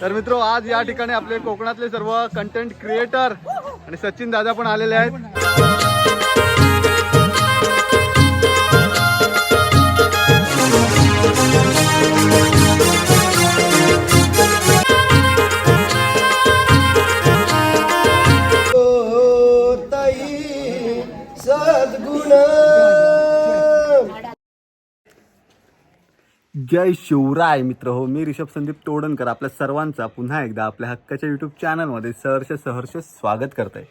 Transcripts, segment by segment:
तर मित्र आज या ठिकाणी आपले कोकणातले सर्व कंटेंट क्रिएटर आणि सचिन दादा पण आलेले आहेत. जय शिवराय मित्र हो मी रिषभ संदीप तोडणकर. आपल्या सर्वांचा पुन्हा एकदा आपल्या हक्काच्या यूट्यूब चॅनलमध्ये सहर्ष सहर्ष स्वागत करत आहे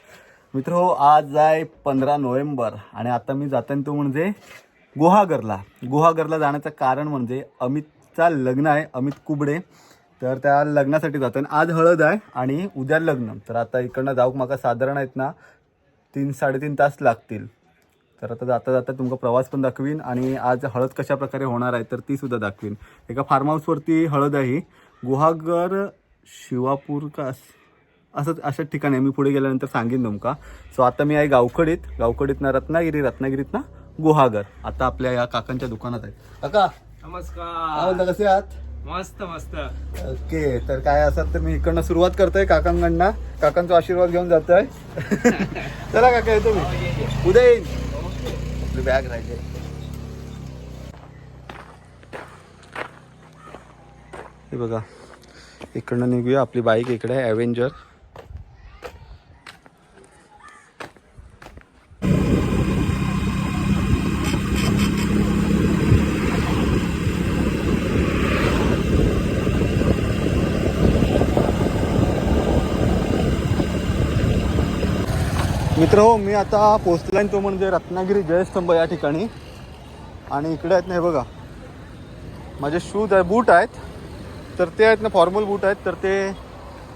मित्र हो आज आहे पंधरा नोव्हेंबर आणि आता मी जाताना तो म्हणजे गुहागरला. गुहागरला जाण्याचं कारण म्हणजे अमितचा लग्न आहे अमित कुबडे. तर त्या लग्नासाठी जातो आणि आज हळद आहे आणि उद्या लग्न. तर आता इकडनं जाऊक माका साधारण आहेत ना तीन साडेतीन तास लागतील. तर आता जाता जाता तुमका प्रवास पण दाखवीन आणि आज हळद कशा प्रकारे होणार आहे तर ती सुद्धा दाखवीन. एका फार्म हाऊसवरती हळद आहे. गुहागर शिवापूर का अस- अशा ठिकाणी आहे. मी पुढे गेल्यानंतर सांगेन तुमका. सो आता मी आहे गावकडीत. गावकडीत ना रत्नागिरी रत्नागिरीत ना गुहागर. आता आपल्या या काकांच्या दुकानात आहे. काका! नमस्कार. कसे आहात? मस्त मस्त. ओके तर काय असं तर मी इकडनं सुरुवात करतोय काकांकडनं. काकांचा आशीर्वाद घेऊन जातोय. चला काका येतो मी. उद्या! येईन आपली बॅग राहिली. हे बघा इकडनं निघूया. आपली बाईक इकडे ॲव्हेंजर मित्र हो मी आता पोचलाय तो म्हणजे रत्नागिरी जयस्तंभ या ठिकाणी. आणि इकडे आहेत ना हे बघा. माझे शूज आहे बूट आहेत. तर ते आहेत ना फॉर्मल बूट आहेत. तर ते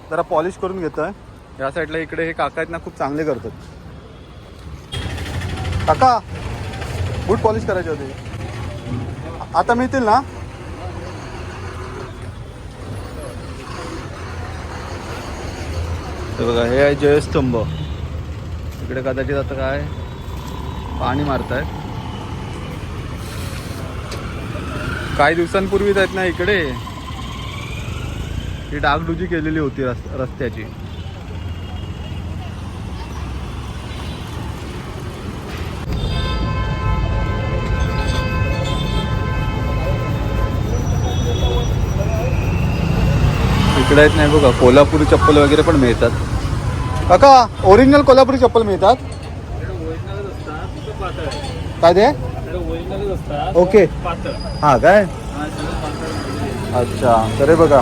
जरा पॉलिश करून घेतं आहे या साईडला इकडे हे काका आहेत ना खूप चांगले करतात. काका बूट पॉलिश करायचे होते. आता मिळतील ना? हे बघा हे आहे जयस्तंभ. इकडे कदाचित आता काय पाणी मारतायत. काही दिवसांपूर्वीच आहेत ना इकडे. ही डागडुजी केलेली होती रस रस्त्याची. इकडे आहेत नाही बघा कोल्हापुरी चप्पल वगैरे पण मिळतात. काका ओरिजिनल कोल्हापुरी चप्पल मिळतात. काय ते? ओके हा काय? अच्छा तर बघा.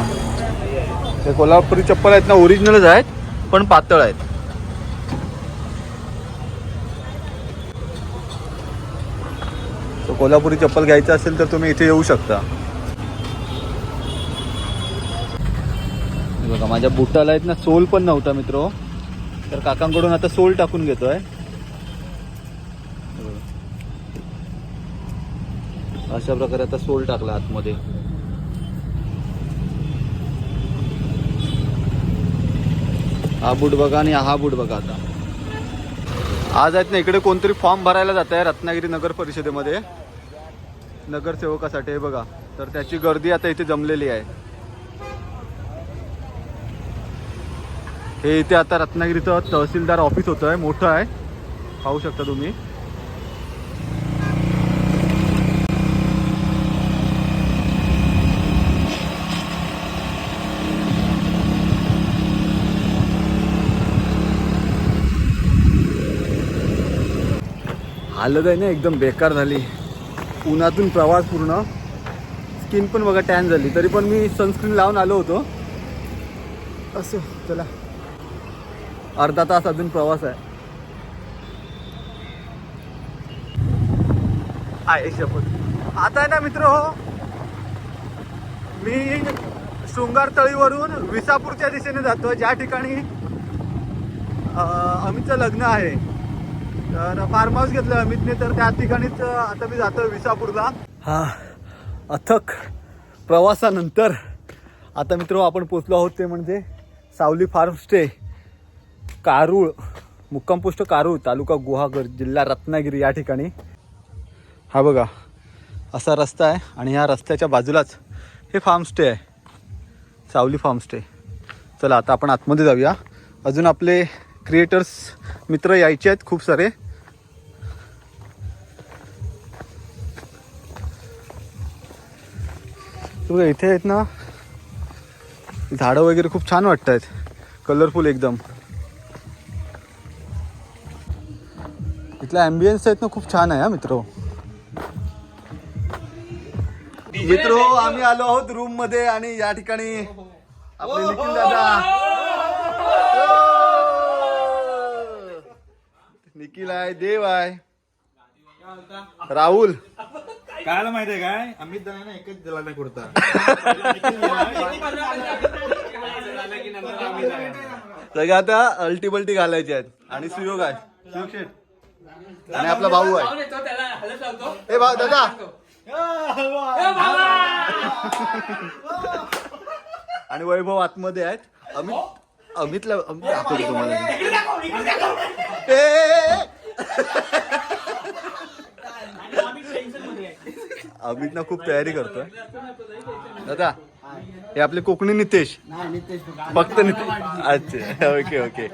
ते कोल्हापुरी चप्पल आहेत ना ओरिजिनलच आहेत पण पातळ आहेत. कोल्हापुरी चप्पल घ्यायचं असेल तर तुम्ही इथे येऊ शकता. बघा माझ्या बुटाला आहेत ना सोल पण नव्हता मित्र. तर काकांकडून आता सोल टाकून घेतोय. अशा प्रकारे आता सोल टाकला आतमध्ये. हा बूट बघा आणि हा बूट बघा आता. आज आहेत ना इकडे कोणतरी फॉर्म भरायला जात आहे रत्नागिरी नगर परिषदेमध्ये. नगरसेवकासाठी हे बघा. तर त्याची गर्दी आता इथे जमलेली आहे. हे इथे आता रत्नागिरीचं तहसीलदार ऑफिस होतं आहे मोठं आहे. पाहू शकता तुम्ही. हालत आहे ना एकदम बेकार झाली. उन्हातून प्रवास पूर्ण. स्किन पण बघा टॅन झाली. तरी पण मी सनस्क्रीन लावून आलो होतो. असं चला. अर्धा तास अजून प्रवास आहे. आहे शपथ. आता आहे ना मित्र हो मी शृंगार तळीवरून विसापूरच्या दिशेने जातो ज्या ठिकाणी अमितचं लग्न आहे. तर फार्म हाऊस घेतलं अमितने तर त्या ठिकाणीच आता मी जातो विसापूरला. हा अथक प्रवासानंतर. आता मित्र हो, आपण पोचलो आहोत ते म्हणजे सावली फार्म स्टे. कारूळ मुक्काम पोस्ट कारूळ तालुका गुहागर जिल्हा रत्नागिरी या ठिकाणी. हा बघा असा रस्ता आहे आणि ह्या रस्त्याच्या बाजूलाच हे फार्म स्टे आहे. सावली फार्म स्टे चला आता आपण आतमध्ये जाऊया. अजून आपले क्रिएटर्स मित्र यायचे आहेत खूप सारे. बघा इथे आहेत ना झाडं वगैरे खूप छान वाटत आहेत कलरफुल एकदम. इथला ॲम्बियन्स आहेत ना खूप छान आहे हा मित्र. मित्र आम्ही आलो आहोत रूममध्ये आणि या ठिकाणी आपले निखिल दादा. निखिल आहे देव आहे. राहुल. कायला माहितीये काय? अमित दादा ना एकच दिला नाही कुर्ता सगळं आता अल्टी घालायचे आहेत. आणि सुयोग आहे. सुयोग शेठ. आणि आपला भाऊ आहे. ए भाऊ दादा. आणि वैभव आतमध्ये आहेत. अमित अमितला अमित दाखवतो तुम्हाला. ए, ए, ए. अमित ना खूप तयारी करतोय. दादा हे आपले कोकणी नितेश. फक्त नितेश. अच्छा ओके ओके.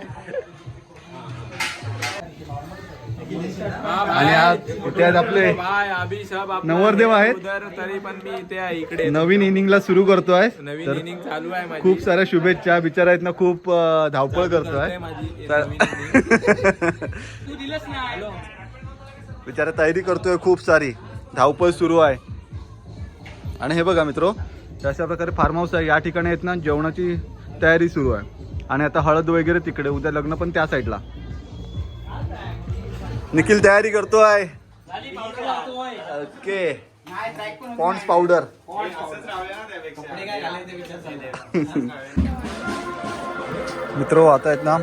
आणि आज इथे आहेत आपले नवरदेव आहे आहेत. उधर तरी पण मी इथे आहे इकडे नवीन इनिंगला सुरू करतोय. नवीन तर इनिंग चालू आहे माझी. खूप साऱ्या शुभेच्छा. बिचारा आहेत ना खूप अं, धावपळ करतोय. माझी तर- तू बिचारा तयारी करतोय खूप सारी. धावपळ सुरू आहे. आणि हे बघा मित्र अशा प्रकारे फार्म हाऊस आहे. या ठिकाणी आहेत ना जेवणाची तयारी सुरू आहे. आणि आता हळद वगैरे तिकडे उद्या लग्न पण त्या साईडला निखिल तयारी करतोय ओके. पॉन्स पावडर मित्र आता आहेत ना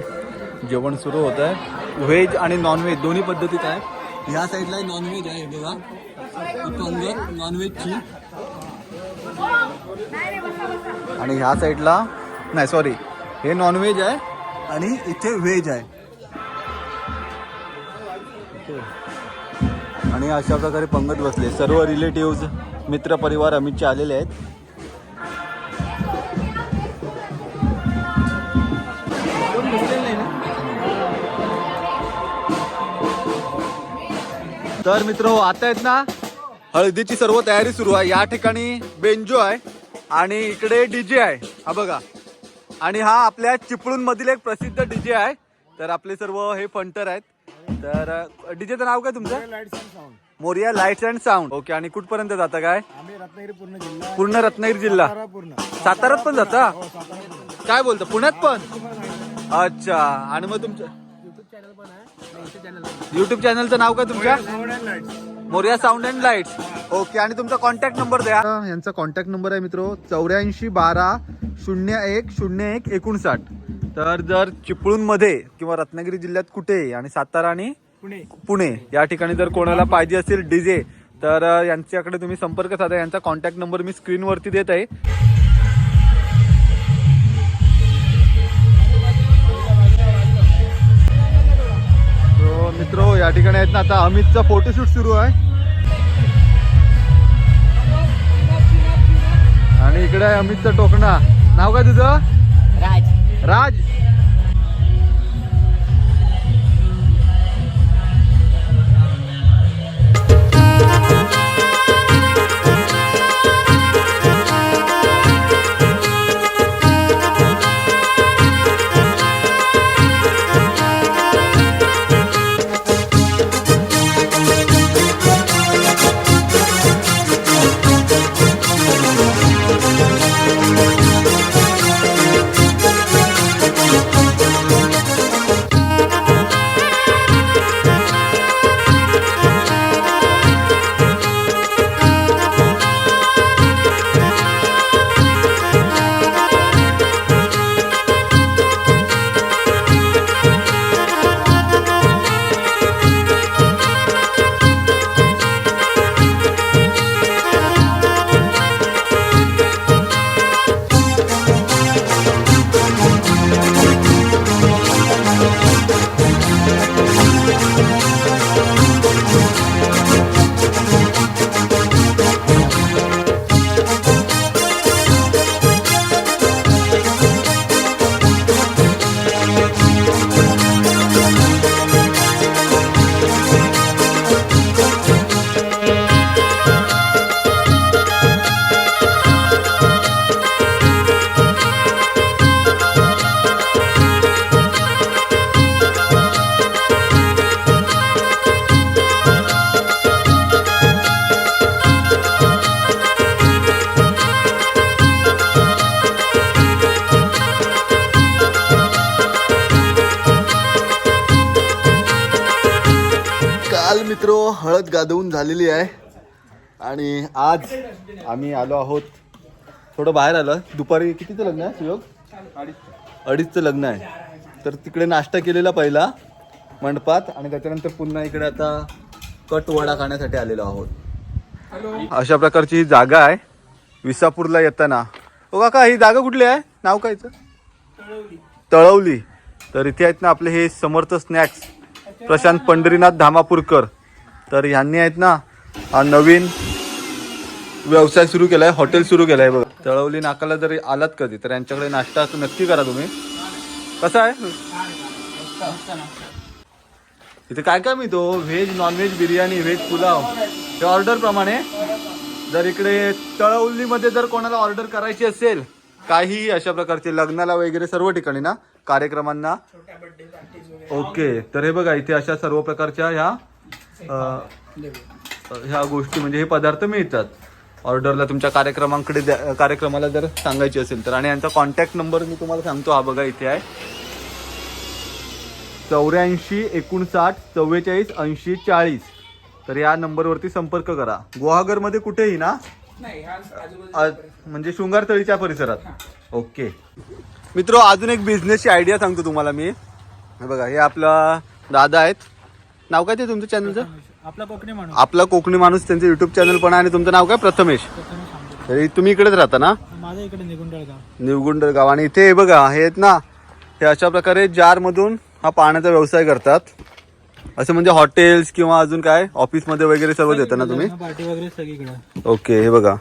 जेवण सुरू होत आहे. व्हेज आणि नॉनव्हेज दोन्ही पद्धतीत आहे. या साईडला नॉनव्हेज आहे बघा. पंगत नॉनव्हेजची आणि ह्या साईडला नाही सॉरी हे नॉनव्हेज आहे आणि इथे व्हेज आहे. आणि अशा प्रकारे पंगत बसले. सर्व रिलेटिव्ज मित्र परिवार अमितचे आलेले आहेत. तर मित्र हो आता आहेत ना हळदीची सर्व तयारी सुरू आहे. या ठिकाणी बेंजो आहे आणि इकडे डीजे आहे. हा बघा. आणि हा आपल्या चिपळूण मधील एक प्रसिद्ध डीजे आहे. तर आपले सर्व हे फंटर आहेत. तर डीजेचं नाव काय तुमचं? Morya lights and sound. Okay आणि कुठपर्यंत जाता काय? आम्ही रत्नागिरी पूर्ण जिल्हा. पूर्ण रत्नागिरी जिल्हा. सातारा पूर्ण. साताऱ्यात पण जाता? हो, सातारा पूर्ण. काय बोलता पुण्यात पण? अच्छा आणि मग तुमचं? युट्यूब चॅनलचं नाव काय तुमच्या? Morya sound and lights okay आणि तुमचा कॉन्टॅक्ट नंबर द्या. यांचा कॉन्टॅक्ट नंबर आहे मित्र चौऱ्याऐंशी बारा शून्य एक शून्य एक एकोणसाठ. तर जर चिपळूणमध्ये किंवा रत्नागिरी जिल्ह्यात कुठे आणि सातारा आणि पुणे. पुणे या ठिकाणी जर कोणाला पाहिजे असेल डीजे तर यांच्याकडे तुम्ही संपर्क साधा. यांचा कॉन्टॅक्ट नंबर मी स्क्रीनवरती देत आहे. तो मित्र या ठिकाणी आहेत ना आता अमितचा फोटोशूट सुरू आहे. आणि इकडे आहे अमितचा टोकणा. नाव काय तुझं? राज. Rádio? राज हळद गादवून झालेली आहे. आणि आज आम्ही आलो आहोत. थोडं बाहेर आलं. दुपारी कितीचं लग्न आहे सुयोग? अडीचचं लग्न आहे. तर तिकडे नाश्ता केलेला पहिला मंडपात. आणि त्याच्यानंतर पुन्हा इकडे आता कट वडा खाण्यासाठी आलेलो आहोत. अशा प्रकारची ही जागा आहे. विसापूरला येताना. ओ काका ही जागा कुठली आहे? नाव कायचं तळवली. तर इथे आहेत ना आपले हे समर्थ स्नॅक्स प्रशांत पंढरीनाथ धामापूरकर. तर ह्यांनी आहेत ना हा नवीन व्यवसाय सुरू केलाय हॉटेल सुरू केलाय बघा. तळवली नाकाला जरी आलात कधी तर यांच्याकडे नाश्ता नक्की करा तुम्ही. कसा आहे? इथे काय काय मिळतो? Veg non veg biryani veg pulao. हे ऑर्डर प्रमाणे जर इकडे तळवलीमध्ये जर कोणाला ऑर्डर करायची असेल काही अशा प्रकारचे लग्नाला वगैरे सर्व ठिकाणी ना कार्यक्रमांना. ओके तर हे बघा इथे अशा सर्व प्रकारच्या ह्या ह्या गोष्टी म्हणजे हे पदार्थ मिळतात. ऑर्डरला तुमच्या कार्यक्रमांकडे द्या- कार्यक्रमाला जर सांगायची असेल तर. आणि यांचा कॉन्टॅक्ट नंबर मी तुम्हाला सांगतो हा बघा इथे आहे. चौऱ्याऐंशी एकोणसाठ चव्वेचाळीस ऐंशी चाळीस. तर या नंबरवरती संपर्क करा. गुहागरमध्ये कुठेही ना? म्हणजे शृंगारतळीच्या परिसरात. ओके. मित्र अजून एक बिझनेसची आयडिया सांगतो तुम्हाला मी. हे बघा हे आपला दादा आहेत. नाव काय ते तुमच्या चॅनलचं आपला कोकणी माणूस. आपला कोकणी माणूस त्यांचं युट्यूब चॅनल पण आहे आणि तुमचं नाव काय? प्रथमेश. तरी तुम्ही इकडेच राहता ना? माझ्या इकडे निगुंडळ गाव गाव आणि इथे हे बघा हे आहेत ना हे अशा प्रकारे जारमधून हा पाण्याचा व्यवसाय करतात. असं म्हणजे हॉटेल्स किंवा अजून काय? ऑफिसमध्ये वगैरे सर्व देता ना तुम्ही? पार्टी वगैरे सगळीकडे. ओके हे बघा.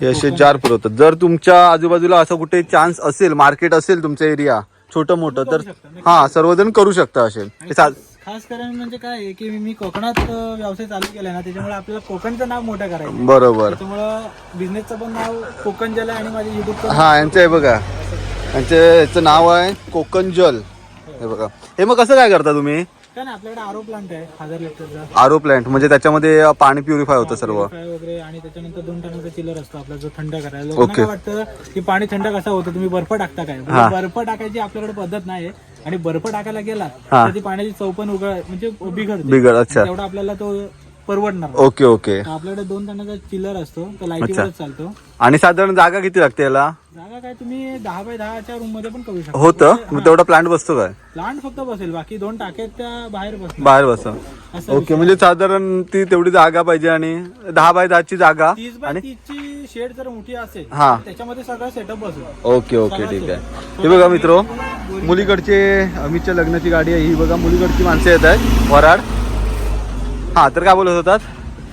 हे असे जार पुरवतात. जर तुमच्या आजूबाजूला असं कुठे चान्स असेल मार्केट असेल तुमचा एरिया छोटं मोठं तर हा सर्वजण करू शकता असे. हे सा- खास करून म्हणजे काय आहे की मी कोकणात अं, व्यवसाय चालू केलाय ना त्याच्यामुळे आपल्याला कोकणचं नाव मोठं करायचं बरोबर. त्याच्यामुळं बिझनेसचं पण नाव कोकण जल आहे आणि माझे युट्यूबचं हा यांचं आहे बघा. यांचं याचं नाव आहे कोकण जल. हे बघा. हे मग कसं काय करता तुम्ही? काय आपल्याकडे आरो प्लांट आहे हजार लिटरचा आरो प्लांट म्हणजे त्याच्यामध्ये पाणी प्युरिफाय होतं सर्व. फ्राय वगैरे आणि त्याच्यानंतर दोन टनाचा चिलर असतो आपला जो थंड करायला. लोकांना काय वाटतं की पाणी थंड कसं होतं तुम्ही बर्फ टाकता काय? म्हणजे बर्फ टाकायची आपल्याकडे पद्धत नाही आणि बर्फ टाकायला गेला हा. तर ती पाण्याची चौपण उघड म्हणजे बिघडते. बिघड अच्छा. तेवढा आपल्याला तो परवडणार नाही. ओके ओके तर आपल्याकडे दोन टनाचा चिल्लर असतो तो लाईटीवरच चालतो. आणि साधारण जागा किती लागते याला? जागा काय तुम्ही दहा बाय दहाच्या रूममध्ये पण करू शकता. होतं मग तेवढा प्लांट बसतो काय? प्लांट फक्त बसेल बाकी दोन टाक्यात त्या बाहेर बसणार. बाहेर बस. असं ओके म्हणजे साधारण ती तेवढी जागा पाहिजे आणि दहा बाय दहाची जागा तीस बाय तीसची शेड जर मोठी असेल हा. तर त्याच्यामध्ये सगळं सेटअप बसेल. ओके ओके ठीक आहे. हे बघा मित्र मुलीकडचे अमितच्या लग्नाची गाडी आहे ही बघा मुलीकडची माणसं येत आहेत वराड. हा तर काय बोलत होतात?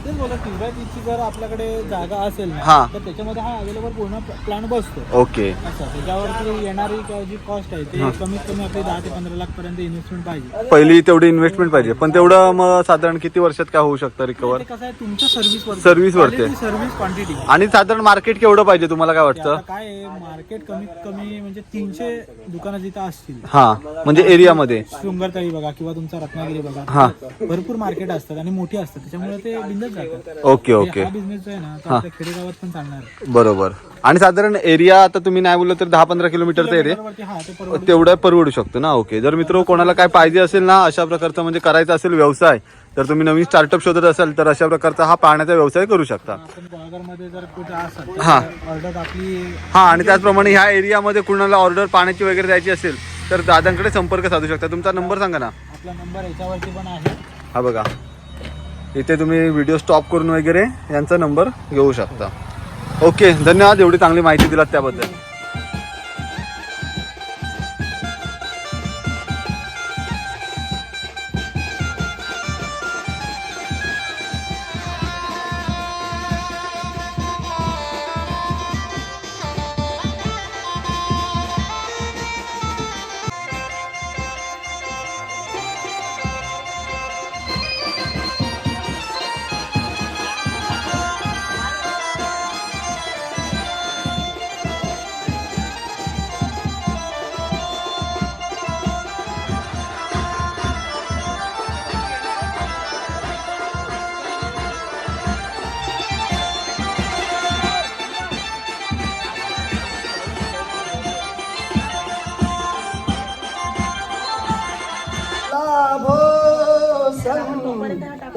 तेच बोला तीस बाय तीसची जर आपल्याकडे जागा असेल हा. ना तर त्याच्यामध्ये हा अवेलेबल पूर्ण प्लांट बसतो. ओके. असं त्याच्यावरती येणारी जी कॉस्ट आहे ते कमीत कमी आपली दहा ते पंधरा लाख पर्यंत इन्व्हेस्टमेंट पाहिजे. पहिली तेवढी इन्व्हेस्टमेंट पाहिजे पण तेवढं मग साधारण किती वर्षात काय होऊ शकतं रिकवर ते कसं आहे तुमच्या सर्व्हिस वर Service वरती. सर्व्हिस क्वांटिटी आणि साधारण मार्केट केवढं पाहिजे तुम्हाला काय वाटतं? आता काय आहे मार्केट कमीत कमी म्हणजे तीनशे दुकानं जिथं असतील. हा म्हणजे एरियामध्ये शृंगारतळी बघा किंवा तुमचा रत्नागिरी बघा. हा. भरपूर मार्केट असतात आणि मोठी असतात. त्याच्यामुळे ते बिंदच ओके ओके. हा बिझनेस जो आहे ना तो आपल्या खेडेगावात पण चालणार. आहे. बरोबर. आणि साधारण एरिया आता तुम्ही नाही बोललं तर दहा पंधरा किलोमीटरचा एरिया हा ते परवडत तेवढं परवडू शकतो ना? ओके. जर मित्र कोणाला काय पाहिजे असेल ना अशा प्रकारचा म्हणजे करायचा असेल व्यवसाय तर तुम्ही नवीन स्टार्टअप शोधत असाल तर अशा प्रकारचा हा पाण्याचा व्यवसाय करू शकता. आपण गोळाघरमध्ये जर कुठे असाल हा. ऑर्डर आपली हा आणि त्याचप्रमाणे ह्या एरियामध्ये कुणाला ऑर्डर पाण्याची वगैरे द्यायची असेल तर दादांकडे संपर्क साधू शकता. तुमचा नंबर सांगा ना. आपला नंबर याच्यावरती पण आहे. हा बघा. इथे तुम्ही व्हिडिओ स्टॉप करून वगैरे यांचा नंबर घेऊ शकता. ओके धन्यवाद एवढी चांगली माहिती दिलात त्याबद्दल.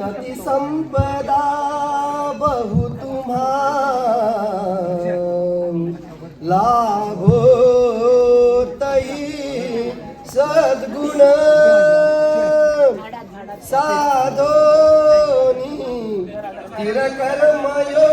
सन्तति सम्पदा बहु तुम्हा. लाभो तई सद्गुण. साधोनी तिरकर्मयो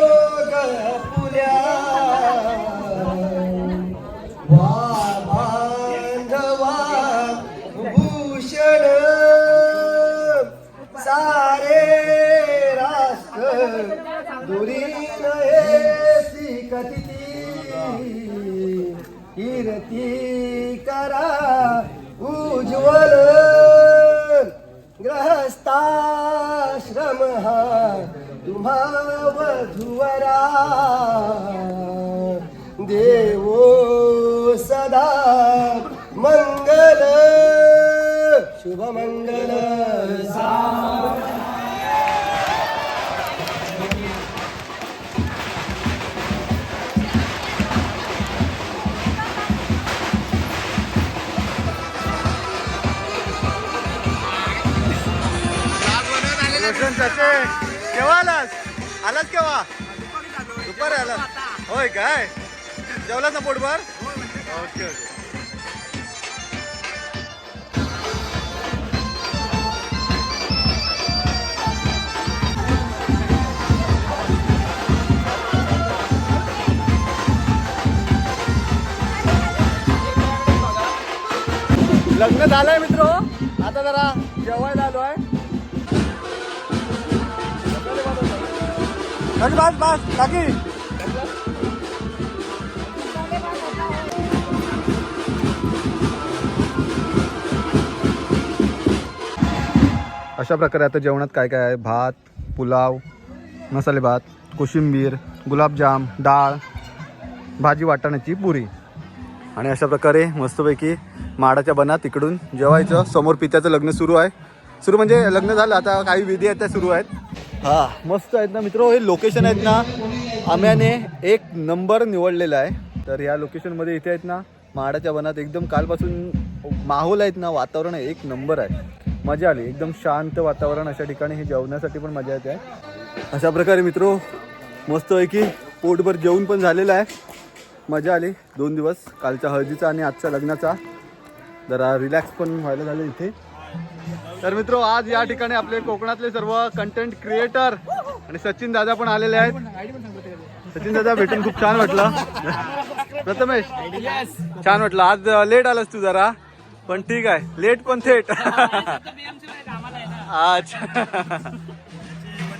वधुवरा देवो सदा मंगल शुभ मंगल रोशन चाचे केव्हा आलास आलास केव्हा दुपारी आलास. होय काय? जेवलास ना पोटभर? Okay okay. लग्न झालंय मित्र. आता जरा जेवायला बस बस बस काकी अशा प्रकारे आता जेवणात काय काय आहे? भात पुलाव मसाले भात कोशिंबीर गुलाबजाम डाळ भाजी वाटाण्याची पुरी. आणि अशा प्रकारे मस्तपैकी माडाच्या बनात इकडून जेवायचं. समोर पित्याचं लग्न सुरू आहे. सुरू म्हणजे लग्न झालं आता काही विधी आहेत त्या सुरू आहेत. हा मस्त आहेत ना मित्र हे लोकेशन आहेत ना आम्याने एक नंबर निवडलेला आहे. तर या लोकेशनमध्ये इथे आहेत ना माडाच्या वनात एकदम कालपासून माहोल आहेत ना वातावरण आहे एक नंबर आहे. मजा आली एकदम शांत वातावरण अशा ठिकाणी हे जेवण्यासाठी पण मजा येते. आहे अशा प्रकारे मित्रो मस्तपैकी पोटभर जेवण पण झालेलं आहे. मजा आली दोन दिवस कालच्या हळदीचा आणि आजच्या लग्नाचा. जरा रिलॅक्स पण व्हायला झालं इथे. तर मित्र आज या ठिकाणी आपले कोकणातले सर्व कंटेंट क्रिएटर आणि सचिन दादा पण आलेले आहेत. सचिन दादा भेटून खूप छान वाटलं. प्रथमेश छान वाटलं. आज लेट आलास तू जरा पण ठीक आहे. लेट पण थेट. अच्छा.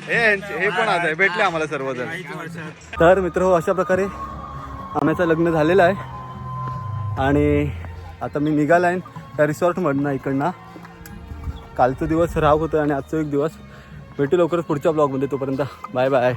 हे पण आज आहे. भेटले आम्हाला सर्वजण. तर मित्र अशा प्रकारे आम्याचं लग्न झालेलं आहे. आणि आता मी निघाला आहे त्या रिसॉर्टमधनं इकडनं. कालचा दिवस राग होतं आणि आजचा एक दिवस भेटू लवकरच पुढच्या ब्लॉगमध्ये तोपर्यंत बाय बाय.